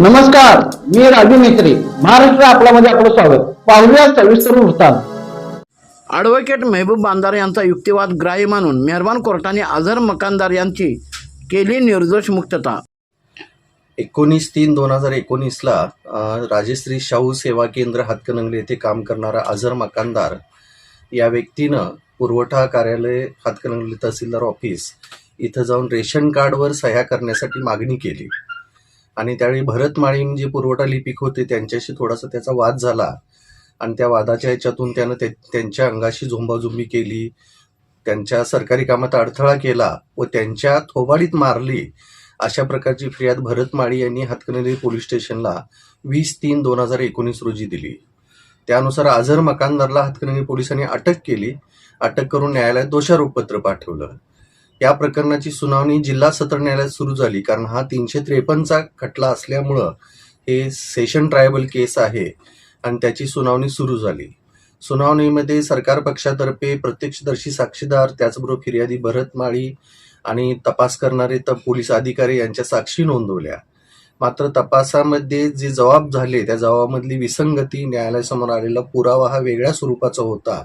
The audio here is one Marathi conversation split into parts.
नमस्कार मी राजू मेत्री महाराष्ट्र आपल्यामध्ये आपलं स्वागत. पाहुया सविस्तर वृत्तांत. ॲडव्होकेट मेहबूब बांदार यांचा युक्तिवाद ग्राह्य मानून मेहरबान कोर्टाने अझर मकानदार यांची केली निर्दोष मुक्तता. एकोणीस तीन दोन हजार एकोणीसला राजश्री शाहू सेवा केंद्र हातकणंगले येथे काम करणारा अझर मकानदार या व्यक्तीनं पुरवठा कार्यालय हातकणंगले तहसीलदार ऑफिस इथं जाऊन रेशन कार्डवर सह्या करण्यासाठी मागणी केली. आणि त्यावेळी भरत माळीम जे पुरवठा लिपिक होते त्यांच्याशी थोडासा त्याचा वाद झाला. आणि त्या वादाच्या ह्याच्यातून त्यानं ते त्यांच्या अंगाशी झुंबाझुंबी केली. त्यांच्या सरकारी कामात अडथळा केला व त्यांच्या थोबाडीत मारली. अशा प्रकारची फिर्याद भरत माळी यांनी हातकणंगले पोलीस स्टेशनला वीस तीन दोन हजार एकोणीस रोजी दिली. त्यानुसार आझर मकानदारला हातकणंगले पोलिसांनी अटक केली. अटक करून न्यायालयात दोषारोपपत्र पाठवलं. या प्रकरणाची सुनावणी जिल्हा सत्र न्यायालयात सुरू झाली. कारण हा तीनशे त्रेपन्नचा खटला असल्यामुळं हे सेशन ट्रायबल केस आहे आणि त्याची सुनावणी सुरू झाली. सुनावणीमध्ये सरकार पक्षातर्फे प्रत्यक्षदर्शी साक्षीदार त्याचबरोबर फिर्यादी भरत माळी आणि तपास करणारे त पोलीस अधिकारी यांच्या साक्षी नोंदवल्या. मात्र तपासामध्ये जे जबाब झाले त्या जबाबामधली विसंगती न्यायालयासमोर आलेला पुरावा हा वेगळ्या स्वरूपाचा होता.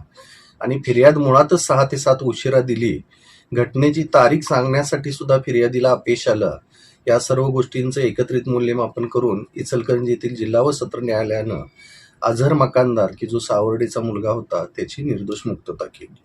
आणि फिर्याद मुळातच सहा ते सात उशिरा दिली. घटनेची तारीख सांगण्यासाठी सुद्धा फिर्यादीला अपेश आलं. या सर्व गोष्टींचं एकत्रित मूल्यमापन करून इचलकरंजी येथील जिल्हा व सत्र न्यायालयानं अझर मकानदार की जो सावर्डेचा मुलगा होता त्याची निर्दोष मुक्तता केली.